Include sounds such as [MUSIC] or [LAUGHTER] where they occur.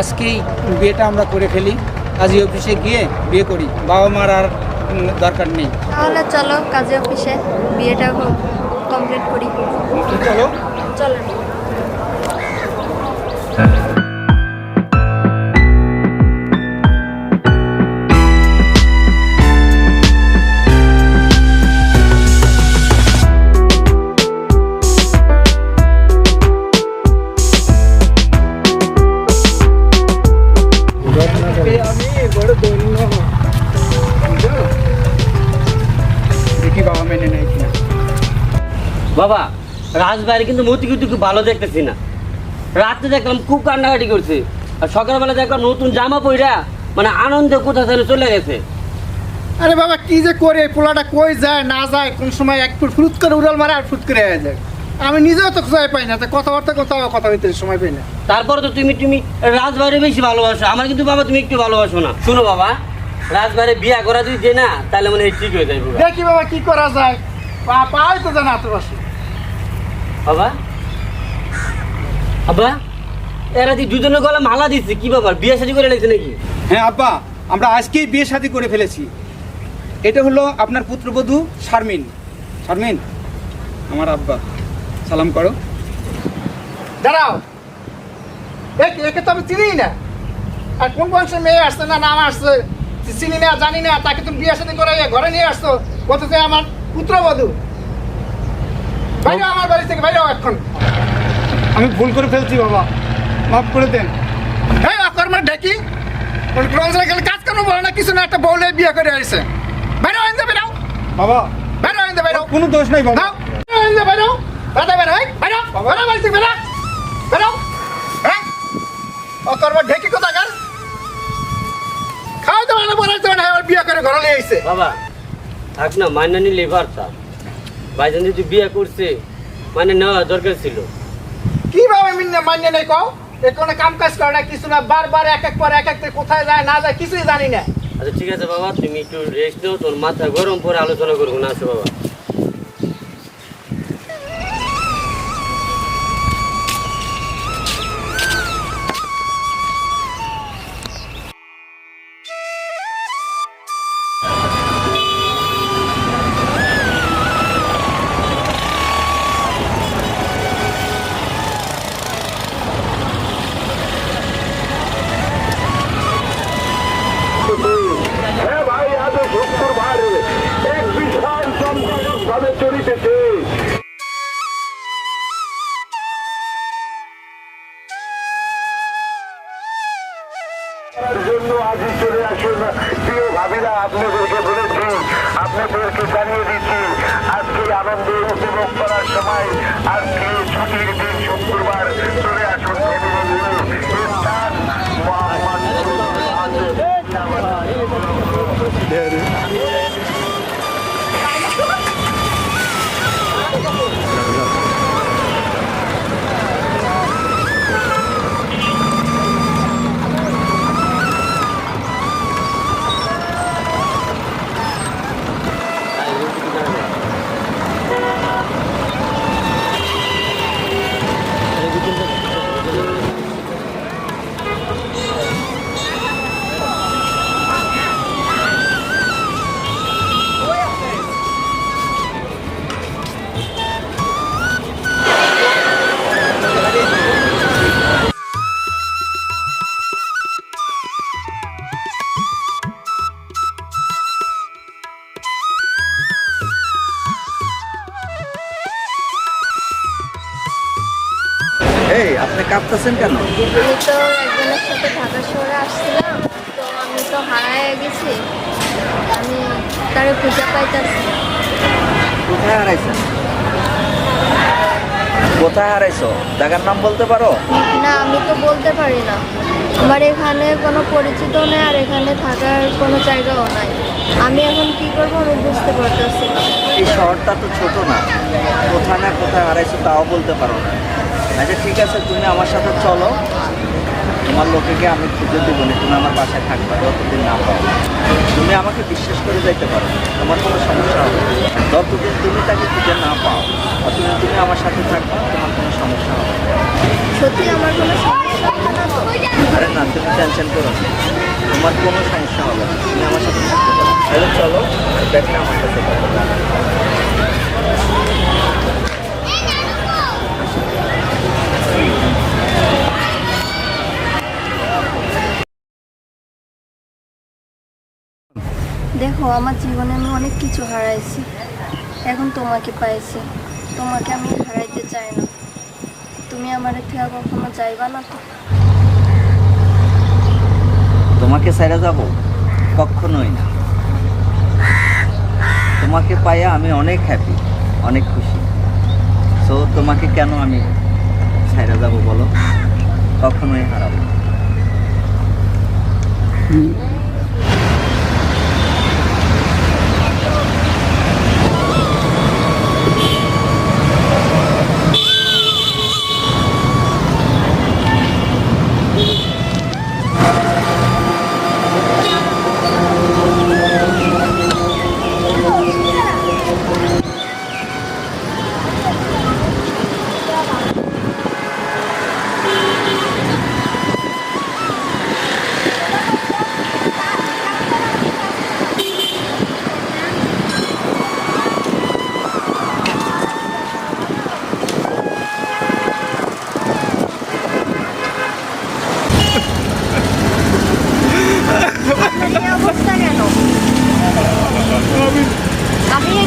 আজকেই বিয়েটা আমরা করে ফেলি। কাজী অফিসে গিয়ে বিয়ে করি। বাবা মার আর দরকার নেই। তাহলে চলো কাজে অফিসে বিয়েটা কমপ্লিট করি। চলো। চলো। বাবা রাজবাড়ি কিন্তু মতি কিন্তু ভালো দেখতেছি না। রাত্রে দেখলাম খুব কান্নাকাটি করছে। আর সকালবেলা দেখলাম নতুন জামা পইরা মানে আনন্দে কোথা যেন চলে গেছে। আরে বাবা কি যে করে পোলাটা কই যায় না যায় কোন সময় এক ফুট ফুট করে উড়াল মারে আর ফুট করে যায়। আমি নিজেও তো কোথায় পাই না তা কথাবার্তা কোথাও কথা হইতে সময় পাই না। তারপরে তো তুমি তুমি রাজবাড়ি বেশি ভালোবাসো। আমার কিন্তু বাবা তুমি একটু ভালোবাসো না। শুনো বাবা রাজবাড়ি বিয়া করা যদি যে না তাহলে মানে ঠিক হয়ে যাবে। দেখি বাবা কি করা যায়? পা পাই তো জানা আশেপাশে বাবা। বাবা এরা দি দুজনের গলা মালা দিচ্ছে কি বাবা বিয়ে শাদী করে লাগছে নাকি? হ্যাঁ আব্বা আমরা আজকেই বিয়ে শাদী করে ফেলেছি। এটা হলো আপনার পুত্রবধূ শারমিন। শারমিন আমার আব্বা সালাম করো। দাঁড়াও। দেখ একে তো আমি চিনি না। আর কোন বংশের মেয়ে আসছে না নাম আসছে চিনি না জানি না তাকে তুমি বিয়ে সাথে করে ঘরে নিয়ে আসছো কত যে আমার পুত্রবধূ। বাইরে আমার বাড়ি থেকে বাইরে এখন। আমি ভুল করে ফেলছি বাবা। মাফ করে দেন। হ্যাঁ অকর্মের গেলে কাজ করব বলে না কিছু না একটা বউলে বিয়ে করে আসছে বাইরে নাও বাবা। বাইরে যাবে কোনো দোষ নাই বাবা। হইন যাবে নাও বের হয় বাইরে বাইরে বাড়ি থেকে বেরা বেরাও হ্যাঁ অকর্মের ঢেকি কোথা গান খাওয়া দাওয়া না বলাইতে না এবার বিয়ে করে ঘরে নিয়ে আইছে। বাবা থাক না মাইনা নিলে পারতা ভাইজান যদি বিয়ে করছে মানে নেওয়া দরকার ছিল। কীভাবে মিন্নে মানিয়ে নাই কও? এ কোনো কাম কাজ করে না কিছু না বারবার এক এক পর এক এক কোথায় যায় না যায় কিছুই জানি না। আচ্ছা ঠিক আছে বাবা তুমি একটু রেস্ট নাও তোর মাথা গরম পরে আলোচনা করব না আছে বাবা। তার জন্য আজই চলে আসুন প্রিয় ভাবিরা আপনাদেরকে বলেছি আপনাদেরকে জানিয়ে দিচ্ছি আজকে আনন্দ উপভোগ করার সময়, আজকে ছুটির দিন শুক্রবার এই আপনি কাঁপতেছেন কেন? আমি তো একজনের সাথে ঢাকা শহরে আসছিলাম তো আমি তো হারায় গেছি। আমি তারে খুঁজে পাইতেছি কোথায় হারাইছেন? কোথায় হারাইছো? জায়গার নাম বলতে পারো? না আমি তো বলতে পারি না। আমার এখানে কোনো পরিচিত নেই আর এখানে থাকার কোনো জায়গাও নাই। আমি এখন কি করব আমি বুঝতে পারতেছি না। এই শহরটা তো ছোট না। কোথায় না কোথায় হারাইছো তাও বলতে পারো না। আচ্ছা ঠিক আছে তুমি আমার সাথে চলো। তোমার লোকেকে আমি খুঁজে দেবো না তুমি আমার বাসায় থাকবে যতদিন না পাও। তুমি আমাকে বিশ্বাস করে যাইতে পারো তোমার কোনো সমস্যা হবে না। যতদিন তুমি তাকে খুঁজে না পাও ততদিন তুমি আমার সাথে থাকবে তোমার কোনো সমস্যা হবে। সত্যি আমার কোনো সমস্যা হবে না? আরে না তুমি টেনশন করো তোমার কোনো সমস্যা হবে তুমি আমার সাথে থাকতে পারো। তাহলে চলো ব্যাগটা আমার কাছে দেখো আমার জীবনে আমি অনেক কিছু হারাইছি। এখন তোমাকে পাইছি। তোমাকে আমি হারাইতে চাই না। তুমি আমার থেকে কখনো চাইবা না তো? তোমাকে ছেড়ে যাব? কখনোই না। তোমাকে পাইয়া আমি অনেক হ্যাপি অনেক খুশি। সো তোমাকে কেন আমি ছেড়ে যাব বলো? কখনোই হারাবো আমি এই [LAUGHS]